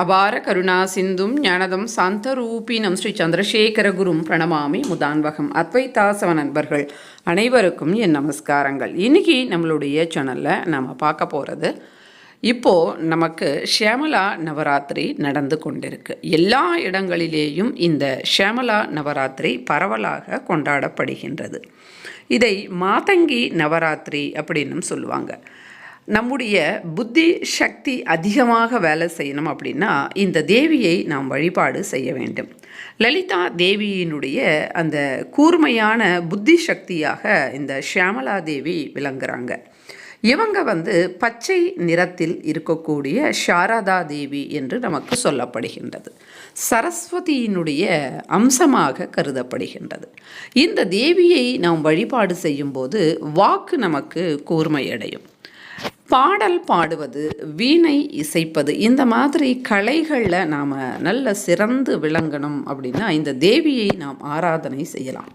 அபார கருணா சிந்தும் ஞானதம் சாந்தரூபினம் ஸ்ரீ சந்திரசேகர குரும் பிரணமாமி முதான்வகம். அத்வைதாசவ நண்பர்கள் அனைவருக்கும் என் நமஸ்காரங்கள். இன்னைக்கு நம்மளுடைய சேனலில் நம்ம பார்க்க போகிறது இப்போது நமக்கு ஷியாமலா நவராத்திரி நடந்து கொண்டிருக்கு. எல்லா இடங்களிலேயும் இந்த ஷியாமலா நவராத்திரி பரவலாக கொண்டாடப்படுகின்றது. இதை மாதங்கி நவராத்திரி அப்படின்னும் சொல்லுவாங்க. நம்முடைய புத்தி சக்தி அதிகமாக வேலை செய்யணும் அப்படின்னா இந்த தேவியை நாம் வழிபாடு செய்ய வேண்டும். லலிதா தேவியினுடைய அந்த கூர்மையான புத்தி சக்தியாக இந்த ஷியாமலா தேவி விளங்குறாங்க. இவங்க வந்து பச்சை நிறத்தில் இருக்கக்கூடிய சாரதா தேவி என்று நமக்கு சொல்லப்படுகின்றது. சரஸ்வதியினுடைய அம்சமாக கருதப்படுகின்றது. இந்த தேவியை நாம் வழிபாடு செய்யும்போது வாக்கு நமக்கு கூர்மையடையும். பாடல் பாடுவது வீணை இசைப்பது இந்த மாதிரி கலைகளில் நாம் நல்ல சிறந்து விளங்கணும் அப்படின்னா இந்த தேவியை நாம் ஆராதனை செய்யலாம்.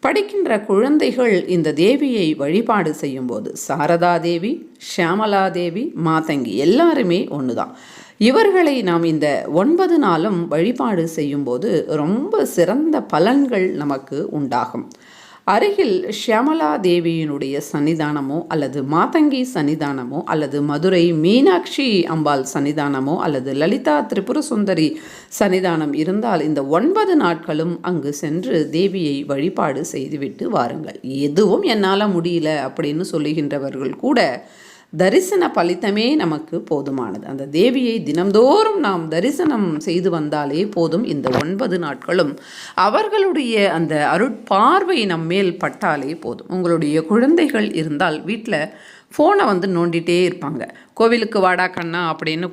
படிக்கின்ற குழந்தைகள் இந்த தேவியை வழிபாடு செய்யும்போது சாரதா தேவி ஷியாமலா தேவி மாதங்கி எல்லாருமே ஒன்று தான் இவர்களை நாம் இந்த ஒன்பது நாளும் வழிபாடு செய்யும்போது ரொம்ப சிறந்த பலன்கள் நமக்கு உண்டாகும். அருகில் ஷியாமலா தேவியினுடைய சன்னிதானமோ அல்லது மாதங்கி சன்னிதானமோ அல்லது மதுரை மீனாட்சி அம்பாள் சன்னிதானமோ அல்லது லலிதா திரிபுர சுந்தரி சன்னிதானம் இருந்தால் இந்த ஒன்பது நாட்களும் அங்கு சென்று தேவியை வழிபாடு செய்துவிட்டு வாருங்கள். எதுவும் என்னால் முடியல அப்படின்னு சொல்லுகின்றவர்கள் கூட தரிசன பலித்தமே நமக்கு போதுமானது. அந்த தேவியை தினம்தோறும் நாம் தரிசனம் செய்து வந்தாலே போதும் இந்த ஒன்பது நாட்களும். அவர்களுடைய அந்த அருட்பார்வை நம் மேல் பட்டாலே போதும். உங்களுடைய குழந்தைகள் இருந்தால் வீட்டில் ஃபோனை வந்து நோண்டிகிட்டே இருப்பாங்க. கோவிலுக்கு வாடா கண்ணா அப்படின்னு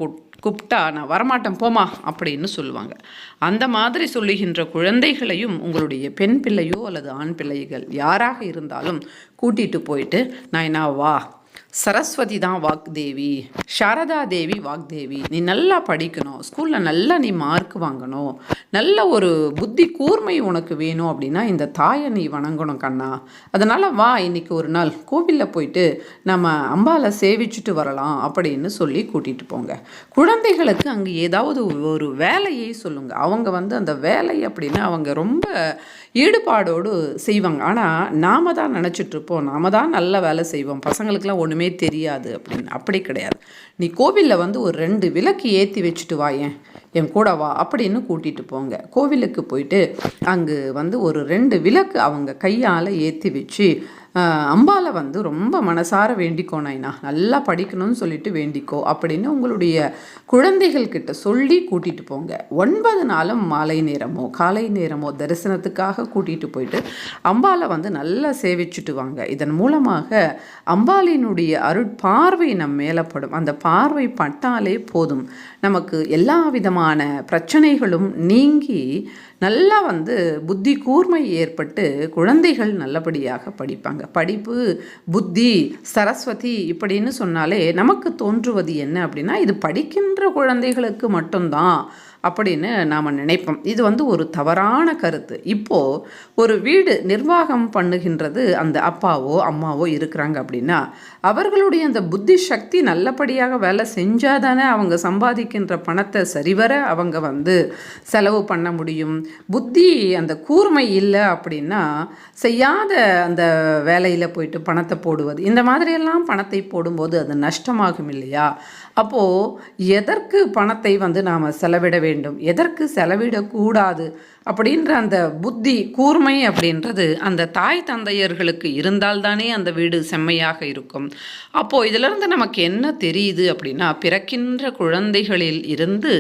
கூப்பிட்டா நான் வரமாட்டேன் போமா அப்படின்னு சொல்லுவாங்க. அந்த மாதிரி சொல்லுகின்ற குழந்தைகளையும் உங்களுடைய பெண் பிள்ளையோ அல்லது ஆண் பிள்ளைகள் யாராக இருந்தாலும் கூட்டிகிட்டு போயிட்டு நான் என்ன வா சரஸ்வதி தான் வாக்தேவி. சாரதா தேவி வாக்தேவி. நீ நல்லா படிக்கணும். ஸ்கூலில் நல்லா நீ மார்க் வாங்கணும். நல்ல ஒரு புத்தி கூர்மை உனக்கு வேணும் அப்படின்னா இந்த தாயை நீ வணங்கணும் கண்ணா. அதனால் வா இன்னைக்கு ஒரு நாள் கோவிலில் போயிட்டு நம்ம அம்பாவை சேவிச்சுட்டு வரலாம் அப்படின்னு சொல்லி கூட்டிகிட்டு போங்க. குழந்தைகளுக்கு அங்கே ஏதாவது ஒரு வேலையை சொல்லுங்கள் அவங்க வந்து அந்த வேலை அப்படின்னா அவங்க ரொம்ப ஈடுபாடோடு செய்வாங்க. ஆனால் நாம் தான் நினச்சிட்ருப்போம் நாம தான் நல்ல வேலை செய்வோம். பசங்களுக்கெலாம் ஒன்றுமே தெரியாது அப்படின்னு. அப்படி கிடையாது. நீ கோவிலில் வந்து ஒரு ரெண்டு விளக்கு ஏற்றி வச்சுட்டு வா ஏன்? என் கூட வா அப்படின்னு கூட்டிகிட்டு போங்க. கோவிலுக்கு போயிட்டு அங்கு வந்து ஒரு ரெண்டு விளக்கு அவங்க கையால் ஏற்றி வச்சு அம்பாவை வந்து ரொம்ப மனசார வேண்டிக்கோ நாய்னா நல்லா படிக்கணும்னு சொல்லிட்டு வேண்டிக்கோ அப்படின்னு உங்களுடைய குழந்தைகள் கிட்ட சொல்லி கூட்டிகிட்டு போங்க. ஒன்பது நாளும் மாலை நேரமோ காலை நேரமோ தரிசனத்துக்காக கூட்டிகிட்டு போயிட்டு அம்பாவை வந்து நல்லா சேவிச்சுட்டு வாங்க. இதன் மூலமாக அம்பாலினுடைய அருட்பார்வை நம் மேலப்படும். அந்த பார்வை பட்டாலே போதும். நமக்கு எல்லா விதமான பிரச்சனைகளும் நீங்கி நல்லா வந்து புத்தி கூர்மை ஏற்பட்டு குழந்தைகள் நல்லபடியாக படிப்பாங்க. படிப்பு புத்தி சரஸ்வதி இப்படின்னு சொன்னாலே நமக்கு தோன்றுவது என்ன அப்படின்னா இது படிக்கின்ற குழந்தைகளுக்கு மட்டும்தான். அப்படின்னு நாம் நினைப்போம். இது வந்து ஒரு தவறான கருத்து. இப்போது ஒரு வீடு நிர்வாகம் பண்ணுகின்றது அந்த அப்பாவோ அம்மாவோ இருக்கிறாங்க அப்படின்னா அவர்களுடைய அந்த புத்தி சக்தி நல்லபடியாக வேலை செஞ்சால் தானே அவங்க சம்பாதிக்கின்ற பணத்தை சரிவர அவங்க வந்து செலவு பண்ண முடியும். புத்தி அந்த கூர்மை இல்லை அப்படின்னா செய்யாத அந்த வேலையில் போயிட்டு பணத்தை போடுவது. இந்த மாதிரியெல்லாம் பணத்தை போடும்போது அது நஷ்டமாகும் இல்லையா? அப்போது எதற்கு பணத்தை வந்து நாம் செலவிட வேண்டும் வேண்டும். எதற்கு செலவிடக்கூடாது? அப்படின்ற அந்த புத்தி கூர்மை அப்படின்றது அந்த தாய் தந்தையர்களுக்கு இருந்தால்தானே அந்த வீடு செம்மையாக இருக்கும். அப்போது இதிலிருந்து நமக்கு என்ன தெரியுது அப்படின்னா பிறக்கின்ற குழந்தைகளில் இருந்து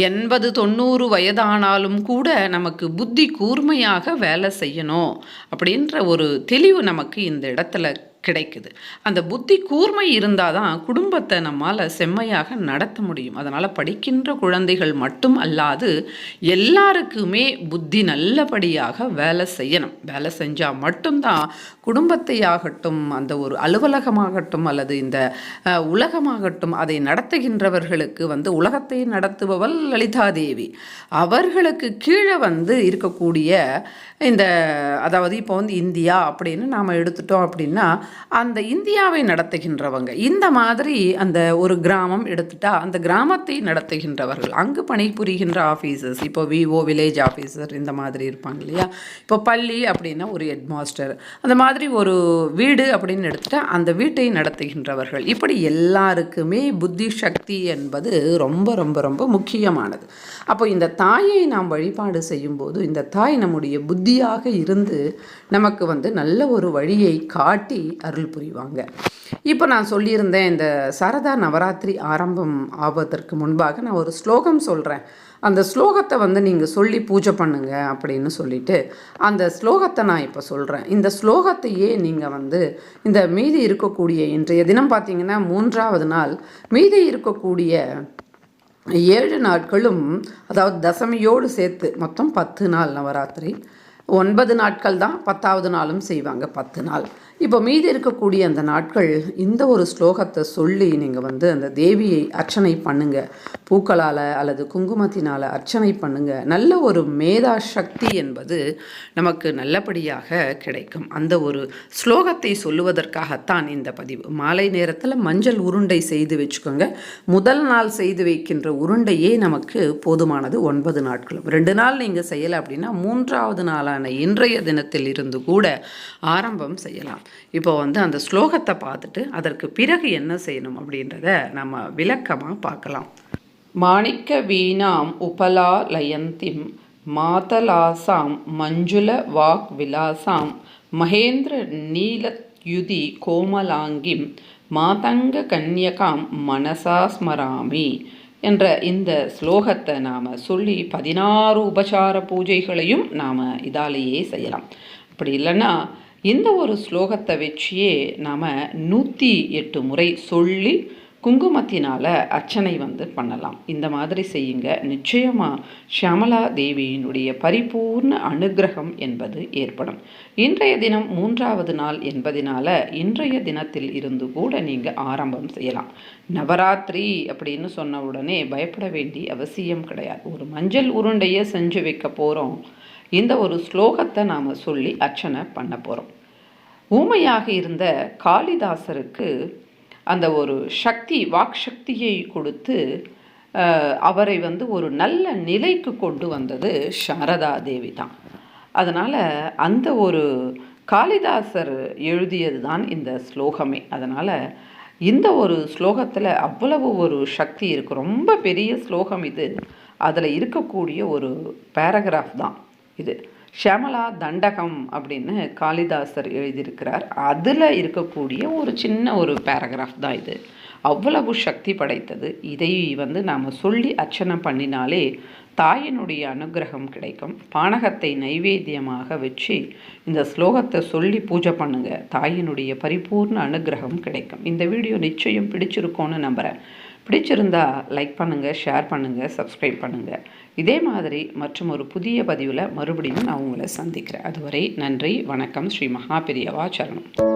எண்பது தொண்ணூறு வயதானாலும் கூட நமக்கு புத்தி கூர்மையாக வேலை செய்யணும் அப்படின்ற ஒரு தெளிவு நமக்கு இந்த இடத்துல கிடைக்குது. அந்த புத்தி கூர்மை இருந்தால் தான் குடும்பத்தை நம்மால் செம்மையாக நடத்த முடியும். அதனால் படிக்கின்ற குழந்தைகள் மட்டும் அல்லாது எல்லாருக்குமே புத்தி நல்லபடியாக வேலை செய்யணும். வேலை செஞ்சால் மட்டும்தான் குடும்பத்தை ஆகட்டும் அந்த ஒரு அலுவலகமாகட்டும் அல்லது இந்த உலகமாகட்டும் அதை நடத்துகின்றவர்களுக்கு வந்து உலகத்தை நடத்துபவள் லலிதாதேவி. அவர்களுக்கு கீழே வந்து இருக்கக்கூடிய இந்த அதாவது இப்போ வந்து இந்தியா அப்படின்னு நாம் எடுத்துட்டோம் அப்படின்னா அந்த இந்தியாவை நடத்துகின்றவங்க. இந்த மாதிரி அந்த ஒரு கிராமம் எடுத்துட்டா அந்த கிராமத்தை நடத்துகின்றவர்கள். அங்கு பணிபுரிகின்ற ஆஃபீஸர்ஸ் இப்போ விஓ வில்லேஜ் ஆஃபீஸர் இந்த மாதிரி இருப்பாங்க இல்லையா? இப்போ பள்ளி அப்படின்னா ஒரு ஹெட்மாஸ்டர் அந்த மாதிரி ஒரு வீடு அப்படின்னு எடுத்துட்டா அந்த வீட்டை நடத்துகின்றவர்கள். இப்படி எல்லாருக்குமே புத்தி சக்தி என்பது ரொம்ப ரொம்ப ரொம்ப முக்கியமானது. அப்போ இந்த தாயை நாம் வழிபாடு செய்யும்போது இந்த தாய் நம்முடைய புத்தியாக இருந்து நமக்கு வந்து நல்ல ஒரு வழியை காட்டி அருள் புரிவாங்க. இப்போ நான் சொல்லியிருந்தேன் இந்த சரதா நவராத்திரி ஆரம்பம் ஆவதற்கு முன்பாக நான் ஒரு ஸ்லோகம் சொல்கிறேன் அந்த ஸ்லோகத்தை வந்து நீங்கள் சொல்லி பூஜை பண்ணுங்க அப்படின்னு சொல்லிட்டு அந்த ஸ்லோகத்தை நான் இப்போ சொல்கிறேன் இந்த ஸ்லோகத்தையே நீங்கள் வந்து இந்த மீதி இருக்கக்கூடிய இன்றைய தினம் பார்த்தீங்கன்னா மூன்றாவது நாள் மீதி இருக்கக்கூடிய ஏழு நாட்களும் அதாவது தசமியோடு சேர்த்து மொத்தம் பத்து நாள் நவராத்திரி. ஒன்பது நாட்கள் தான் பத்தாவது நாளும் செய்வாங்க பத்து நாள். இப்போ மீதி இருக்கக்கூடிய அந்த நாட்கள் இந்த ஒரு ஸ்லோகத்தை சொல்லி நீங்கள் வந்து அந்த தேவியை அர்ச்சனை பண்ணுங்க. பூக்களால் அல்லது குங்குமத்தினால் அர்ச்சனை பண்ணுங்க. நல்ல ஒரு மேதா சக்தி என்பது நமக்கு நல்லபடியாக கிடைக்கும். அந்த ஒரு ஸ்லோகத்தை சொல்லுவதற்காகத்தான் இந்த பதிவு. மாலை நேரத்தில் மஞ்சள் உருண்டை செய்து வச்சுக்கோங்க. முதல் நாள் செய்து வைக்கின்ற உருண்டையே நமக்கு போதுமானது ஒன்பது நாட்களும். ரெண்டு நாள் நீங்கள் செய்யலை அப்படின்னா மூன்றாவது நாளான இன்றைய தினத்தில் இருந்து கூட ஆரம்பம் செய்யலாம். இப்போ வந்து அந்த ஸ்லோகத்தை பார்த்துட்டு அதற்கு பிறகு என்ன செய்யணும் அப்படின்றத நம்ம விளக்கமாக பார்க்கலாம். மாணிக்க வீணாம் உபலா லயந்திம் மாதலாசாம் மஞ்சுள வாக் விலாசாம் மகேந்திர நீலயுதி கோமலாங்கிம் மாதங்க கன்யகாம் மனசா ஸ்மராமி என்ற இந்த ஸ்லோகத்தை நாம் சொல்லி பதினாறு உபசார பூஜைகளையும் நாம் இதாலேயே செய்யலாம். அப்படி இல்லைன்னா இந்த ஒரு ஸ்லோகத்தை வச்சியே நாம் நூற்றி எட்டு முறை சொல்லி குங்குமத்தினால் அர்ச்சனை வந்து பண்ணலாம். இந்த மாதிரி செய்யுங்க. நிச்சயமாக ஷியாமலா தேவியினுடைய பரிபூர்ண அனுகிரகம் என்பது ஏற்படும். இன்றைய தினம் மூன்றாவது நாள் என்பதினால இன்றைய தினத்தில் இருந்து கூட நீங்கள் ஆரம்பம் செய்யலாம். நவராத்திரி அப்படின்னு சொன்ன உடனே பயப்பட வேண்டிய அவசியம் கிடையாது. ஒரு மஞ்சள் உருண்டையை செஞ்சு வைக்க போகிறோம் இந்த ஒரு ஸ்லோகத்தை நாம் சொல்லி அர்ச்சனை பண்ண போகிறோம் ஊமையாக இருந்த காளிதாசருக்கு அந்த ஒரு சக்தி வாக் சக்தியை கொடுத்து அவரை வந்து ஒரு நல்ல நிலைக்கு கொண்டு வந்தது சாரதா தேவி தான். அதனால் அந்த ஒரு காளிதாசர் எழுதியது தான் இந்த ஸ்லோகமே. அதனால் இந்த ஒரு ஸ்லோகத்தில் அவ்வளவு ஒரு சக்தி இருக்குது ரொம்ப பெரிய ஸ்லோகம் இது. அதில் இருக்கக்கூடிய ஒரு பேராகிராஃப் தான். இது ஷமலா தண்டகம் அப்படின்னு காளிதாசர் எழுதியிருக்கிறார். அதில் இருக்கக்கூடிய ஒரு சின்ன ஒரு பேராகிராஃப் தான் இது. அவ்வளவு சக்தி படைத்தது. இதை வந்து நாம் சொல்லி அர்ச்சனை பண்ணினாலே தாயினுடைய அனுகிரகம் கிடைக்கும். பானகத்தை நைவேத்தியமாக வச்சு இந்த ஸ்லோகத்தை சொல்லி பூஜை பண்ணுங்கள் தாயினுடைய பரிபூர்ண அனுகிரகம் கிடைக்கும். இந்த வீடியோ நிச்சயம் பிடிச்சிருக்கோன்னு நம்புகிறேன் பிடிச்சிருந்தா லைக் பண்ணுங்கள் ஷேர் பண்ணுங்கள் சப்ஸ்கிரைப் பண்ணுங்கள் இதே மாதிரி மற்றும் ஒரு புதிய பதிவில் மறுபடியும் நான் உங்களை சந்திக்கிறேன். அதுவரை நன்றி வணக்கம். ஸ்ரீ மகாபிரியவா சரணம்.